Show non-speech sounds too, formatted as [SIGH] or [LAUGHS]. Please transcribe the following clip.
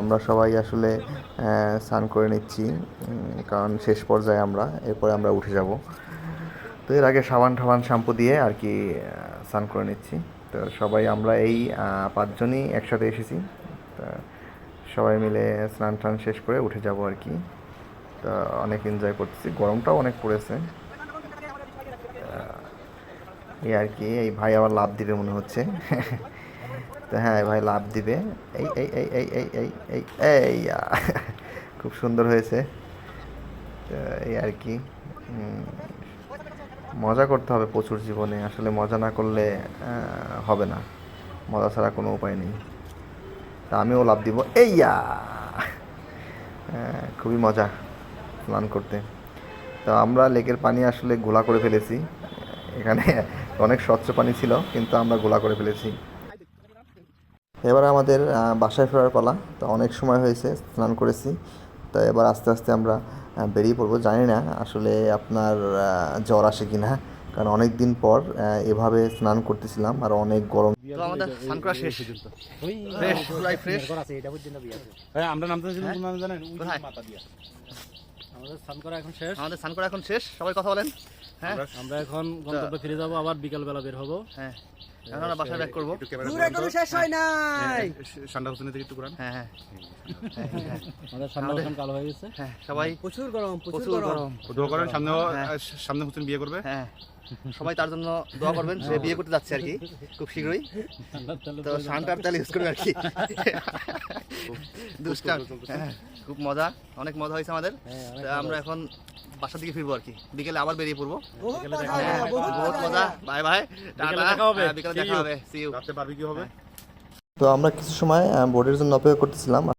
আমরা সবাই আসলে স্নান করে নিচ্ছি কারণ শেষ পর্যায়ে আমরা, এরপরে আমরা উঠে যাব। তো এর আগে সাবান ঠাবান শ্যাম্পু দিয়ে আর কি স্নান করে নিচ্ছি। তো সবাই আমরা এই পাঁচজনই একসাথে এসেছি। সবাই মিলে স্নান টান শেষ করে উঠে যাব আর কি। তা অনেক এনজয় করতেছি। গরমটাও অনেক পড়েছে। এই আর কি, এই ভাই আবার লাভ দিবে মনে হচ্ছে। [LAUGHS] তো হ্যাঁ ভাই লাভ দিবে। এই এই এই এই এই এই এই এই খুব সুন্দর হয়েছে। তো এই আর কি। মজা করতে হবে প্রচুর জীবনে। আসলে মজা না করলে হবে না। মজা ছাড়া কোনো উপায় নেই। তা আমিও লাভ দিব। এই আ! আহ, খুবই মজা স্নান করতে। তো আমরা লেকের পানি আসলে গোলা করে ফেলেছি। এখানে অনেক স্বচ্ছ পানি ছিল কিন্তু আমরা গোলা করে ফেলেছি। এবার আমাদের বাসায় ফেরার পালা। তো অনেক সময় হয়েছে স্নান করেছি। তো এবার আস্তে আস্তে আমরা বেরিয়ে পড়ব। জানি না আসলে আপনার জ্বর আসে কি না কারণ অনেক দিন পর এভাবে স্নান করতেছিলাম আর অনেক গরম। তো আমাদের স্নান করা শেষ। ফ্রেশ পুরাই ফ্রেশ। হ্যাঁ আমরা নামতে ছিলাম জানেন ওই যে কোথায়? মাথা দিয়া। আমাদের স্নান করা এখন শেষ। আমাদের স্নান করা এখন শেষ সবাই কথা বলেন। হ্যাঁ? আমরা এখন গন্তব্যে ফিরে যাব আবার বিকাল বেলা বের হব। হ্যাঁ। এখন আমরা বাসায় ব্যাক করব। ঠান্ডা হোসেনের থেকে একটু করান হ্যাঁ হ্যাঁ। আমাদের ঠান্ডা হোসেন কালো হয়ে গেছে। হ্যাঁ সবাই প্রচুর গরম প্রচুর গরম। দোয়া করেন সামনে হ্যাঁ। সামনে হোসেন বিয়ে করবে। হ্যাঁ। সবাই তার জন্য দোয়া করবেন সে বিয়ে করতে যাচ্ছে আর কি খুব শীঘ্রই। তো শানটার তেল ইউজ করবে আর কি। হ্যাঁ, খুব মজা অনেক মজা হয়েছে আমাদের। আমরা এখন বাসার দিকে ফিরবো আর কি। বিকেলে আবার বেরিয়ে পড়ব। হ্যাঁ, বহুত মজা বাই বাই। বিকেলে দেখা হবে। বিকেলে See দেখা you. হবে। সি ইউ রাতে বারবিকিউ হবে। তো আমরা কিছু সময় বোর্ডের জন্য অপেক্ষা করতেছিলাম।